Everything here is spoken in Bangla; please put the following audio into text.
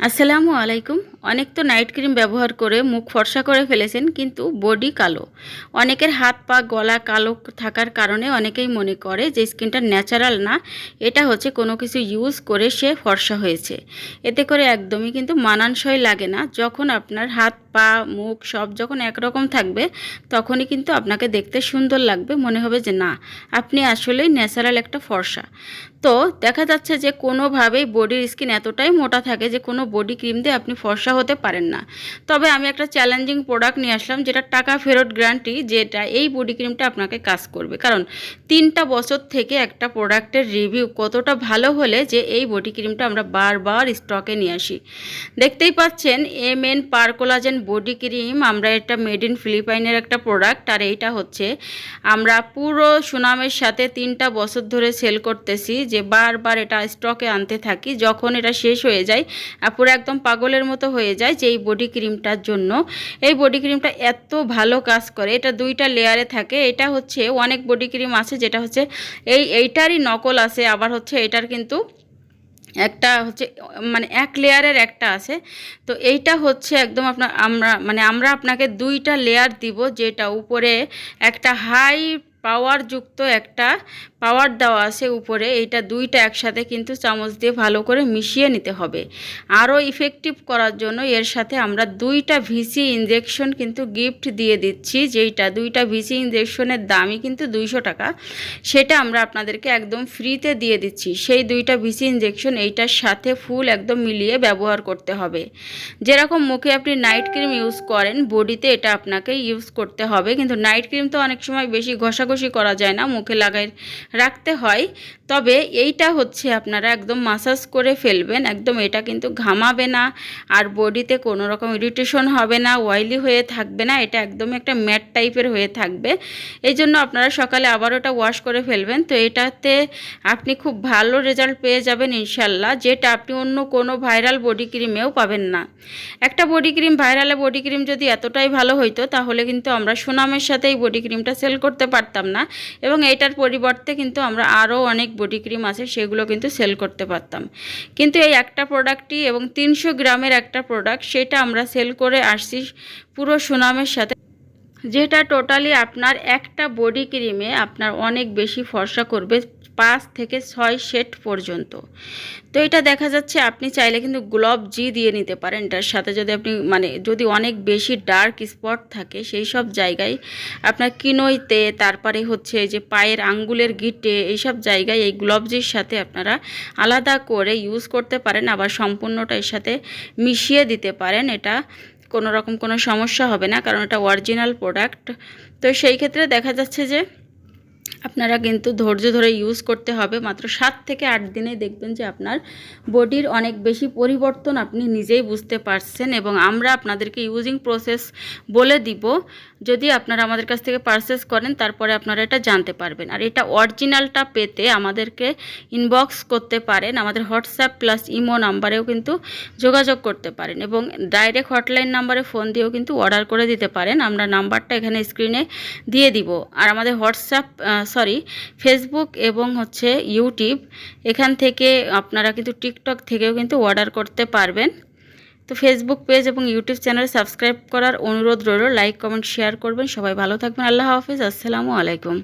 আসসালামু আলাইকুম। অনেক তো নাইট ক্রিম ব্যবহার করে মুখ ফর্সা করে ফেলেছেন, কিন্তু বডি কালো। অনেকের হাত পা, গলা কালো থাকার কারণে অনেকেই মনে করে যে স্কিনটা ন্যাচারাল না, এটা হচ্ছে কোনো কিছু ইউজ করে সে ফর্সা হয়েছে। এতে করে একদমই কিন্তু মানানসই লাগে না। যখন আপনার হাত পা, মুখ সব যখন একরকম থাকবে, তখনই কিন্তু আপনাকে দেখতে সুন্দর লাগবে, মনে হবে যে না, আপনি আসলেই ন্যাচারাল একটা ফর্সা। তো দেখা যাচ্ছে যে কোনোভাবেই বডির স্কিন এতটাই মোটা থাকে যে কোনো বডি ক্রিম দিয়ে আপনি ফর্সা হতে পারেন না। তবে আমি একটা চ্যালেঞ্জিং প্রোডাক্ট নিয়ে আসলাম, যেটা টাকা ফেরত গ্যারান্টি যেটা এই বডি ক্রিমটা আপনাকে কাজ করবে। কারণ তিনটা বছর থেকে একটা প্রোডাক্টের রিভিউ কতটা ভালো হলে যে এই বডি ক্রিমটা আমরা বারবার স্টকে নিয়ে আসি। দেখতেই পাচ্ছেন এম এন পারকোলাজেন বডি ক্রিম আমরা এটা মেড ইন ফিলিপাইনের একটা প্রোডাক্ট আর এইটা হচ্ছে আমরা পুরো সুনামের সাথে তিনটা বছর ধরে সেল করতেছি, যে বারবার এটা স্টকে আনতে থাকি, যখন এটা শেষ হয়ে যায় পুরো একদম পাগলের মতো হয়ে যায় যে এই বডি ক্রিমটার জন্য। এই বডি ক্রিমটা এত ভালো কাজ করে, এটা দুইটা লেয়ারে থাকে। এটা হচ্ছে অনেক বডি ক্রিম আছে, যেটা হচ্ছে এই এইটারই নকল আছে, আবার হচ্ছে এটার কিন্তু একটা হচ্ছে মানে এক লেয়ারের একটা আছে। তো এইটা হচ্ছে একদম আপনার, আমরা মানে আমরা আপনাকে দুইটা লেয়ার দিব, যেটা উপরে একটা হাই পাওয়ারযুক্ত একটা পাওয়ার দেওয়া আছে উপরে, এইটা দুইটা একসাথে কিন্তু চামচ দিয়ে ভালো করে মিশিয়ে নিতে হবে। আরও ইফেক্টিভ করার জন্য এর সাথে আমরা দুইটা ভিসি ইনজেকশন কিন্তু গিফট দিয়ে দিচ্ছি, যেইটা দুইটা ভিসি ইনজেকশনের দামই কিন্তু দুইশো টাকা। সেটা আমরা আপনাদেরকে একদম ফ্রিতে দিয়ে দিচ্ছি। সেই দুইটা ভিসি ইনজেকশন এইটার সাথে ফুল একদম মিলিয়ে ব্যবহার করতে হবে। যেরকম মুখে আপনি নাইট ক্রিম ইউজ করেন বডিতে এটা আপনাকে ইউজ করতে হবে। কিন্তু নাইট ক্রিম তো অনেক সময় বেশি ঘষাঘষি করা যায় না, মুখে লাগাই রাখতে হয়। তবে এইটা হচ্ছে আপনারা একদম মাসাজ করে ফেলবেন, একদম এটা কিন্তু ঘামাবে না, আর বডিতে কোনো রকম ইরিটেশন হবে না অয়েলি হয়ে থাকবে না, এটা একদম একটা ম্যাট টাইপের হয়ে থাকবে। এই জন্য আপনারা সকালে আবার ওটা ওয়াশ করে ফেলবেন। তো এটাতে আপনি খুব ভালো রেজাল্ট পেয়ে যাবেন ইনশাল্লাহ, যেটা আপনি অন্য কোনো ভাইরাল বডি ক্রিমেও পাবেন না। একটা বডি ক্রিম ভাইরালে বডি ক্রিম যদি এতটাই ভালো হইতো, তাহলে কিন্তু আমরা সুনামের সাথে এই বডি ক্রিমটা সেল করতে পারতাম না। এবং এইটার পরিবর্তে কিন্তু আমরা আরও অনেক বডি ক্রিম আছে, সেগুলো কিন্তু সেল করতে পারতাম। কিন্তু এই একটা প্রোডাক্টটি এবং তিনশো গ্রামের একটা প্রোডাক্ট সেটা আমরা সেল করে আসছি পুরো সুনামের সাথে। যেটা টোটালি আপনার একটা বডি ক্রিমে আপনার অনেক বেশি ফর্সা করবে। পাঁচ থেকে ছয় সেট পর্যন্ত। তো এটা দেখা যাচ্ছে আপনি চাইলে কিন্তু গ্লোভ জি দিয়ে নিতে পারেন। এটার সাথে যদি আপনি মানে যদি অনেক বেশি ডার্ক স্পট থাকে, সেই সব জায়গায় আপনার কিনোইতে, তারপরে হচ্ছে যে পায়ের আঙ্গুলের গিটে এইসব জায়গায় এই গ্লোভ জির সাথে আপনারা আলাদা করে ইউজ করতে পারেন। আবার সম্পূর্ণটা এর সাথে মিশিয়ে দিতে পারেন। এটা কোনো রকম কোনো সমস্যা হবে না, কারণ এটা অরিজিনাল প্রোডাক্ট তো সেই ক্ষেত্রে দেখা যাচ্ছে যে আপনারা কিন্তু ধৈর্য ধরে ইউজ করতে হবে। মাত্র সাত থেকে আট দিনে দেখবেন যে আপনার বডির অনেক বেশি পরিবর্তন আপনি নিজেই বুঝতে পারছেন এবং আমরা আপনাদেরকে ইউজিং প্রসেস বলে দিব। যদি আপনারা আমাদের কাছ থেকে পারচেস করেন, তারপরে আপনারা এটা জানতে পারবেন। আর এটা অরিজিনালটা পেতে আমাদেরকে ইনবক্স করতে পারেন। আমাদের হোয়াটসঅ্যাপ প্লাস ইমো নাম্বারেও কিন্তু যোগাযোগ করতে পারেন এবং ডাইরেক্ট হটলাইন নাম্বারে ফোন দিয়েও কিন্তু অর্ডার করে দিতে পারেন। আমরা নাম্বারটা এখানে স্ক্রিনে দিয়ে দিব। আর আমাদের হোয়াটসঅ্যাপ সরি ফেসবুক এবং হচ্ছে ইউটিউব এখান থেকে আপনারা কিন্তু টিকটক থেকেও কিন্তু অর্ডার করতে পারবেন। তো ফেসবুক পেজ এবং ইউটিউব চ্যানেল সাবস্ক্রাইব করার অনুরোধ রইল লাইক কমেন্ট শেয়ার করবেন। সবাই ভালো থাকবেন। আল্লাহ হাফিজ। আসসালামু আলাইকুম।